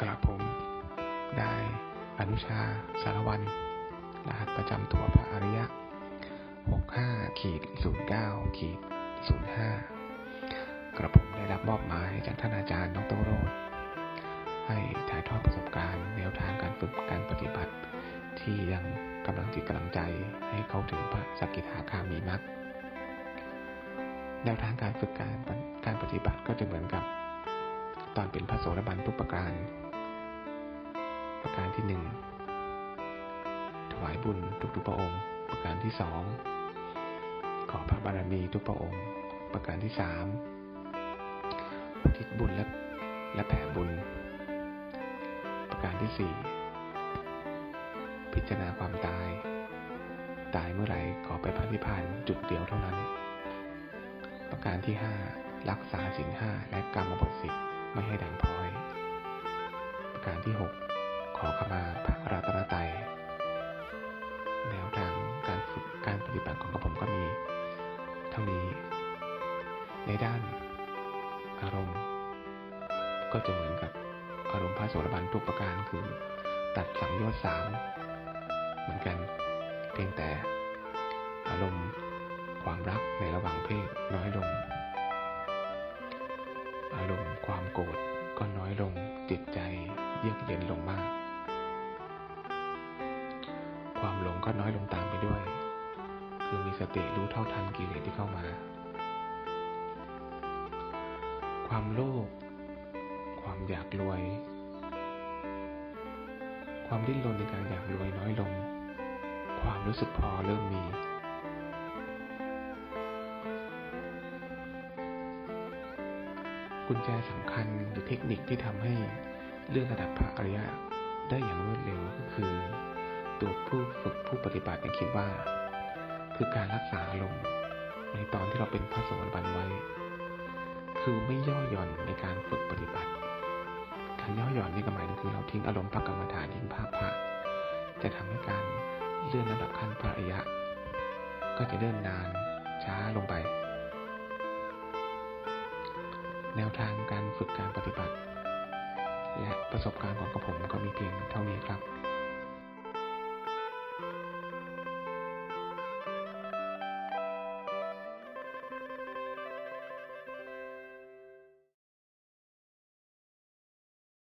กระผม ได้อนุชาสารวัน รหัสประจำตัวพระอริยะ 65ขีด09ขีด05 กระผมได้รับมอบหมายจากท่านอาจารย์ดรโรธให้ถ่ายทอดประสบการณ์แนวทางการฝึกการปฏิบัติ ที่ยังกำลังจิตกำลังใจให้เข้าถึงพระสกกิทาคามีมรรค แนวทางการฝึกการการปฏิบัติก็จะเหมือนกับ ตอนเป็นพระโสดาบันทุกประการ ประการที่หนึ่งถวายบุญทุกๆพระองค์ ประการที่สองขอพระบารมีทุกพระองค์ ประการที่สามอุทิศบุญและและแผ่บุญ ประการที่สี่พิจารณาความตาย ตายเมื่อไหร่ขอไปพระนิพพานจุดเดียวเท่านั้น การที่ห้ารักษาศีลห้าและกรรมบทสิบไม่ให้ด่างพร้อย ประการที่หกขอขมาพระรัตนตรัยแนวทางการฝึกการปฏิบัติของกระผมก็มี เท่านี้ ในด้าน อารมณ์ ก็จะเหมือนกับอารมณ์พระโสดาบันทุกประการคือ ตัดสังโยชน์สามเหมือนกัน เพียงแต่อารมณ์ ความรักในระหว่างเพศน้อยลง อารมณ์ความโกรธก็น้อยลงจิตใจเยือกเย็นลงมาก ความหลงก็น้อยลงตามไปด้วย คือมีสติรู้เท่าทันกิเลสที่เข้ามา ความโลภความอยากรวย ความดิ้นรนในการอยากรวยน้อยลง ความรู้สึกพอเริ่มมี กุญแจสำคัญหรือเทคนิคที่ทำให้เรื่องระดับพระอริยะได้อย่างรวดเร็วก็คือ ตัวผู้ฝึกผู้ปฏิบัติเนี่ยคิดว่า คือการรักษาอารมณ์ในตอนที่เราเป็นพระสดาบันไว้ คือไม่ย่อหย่อนในการฝึกปฏิบัติ การย่อหย่อนนี่ก็หมายถึงคือเราทิ้งอารมณ์พระกรรมฐานทิ้งภาพพระจะทำให้การเลื่อนระดับขั้นพระอริยะ ก็จะเลื่อนนานช้าลงไป แนวทางการฝึกการปฏิบัติ และประสบการณ์ของกระผมก็มีเพียงเท่านี้ครับ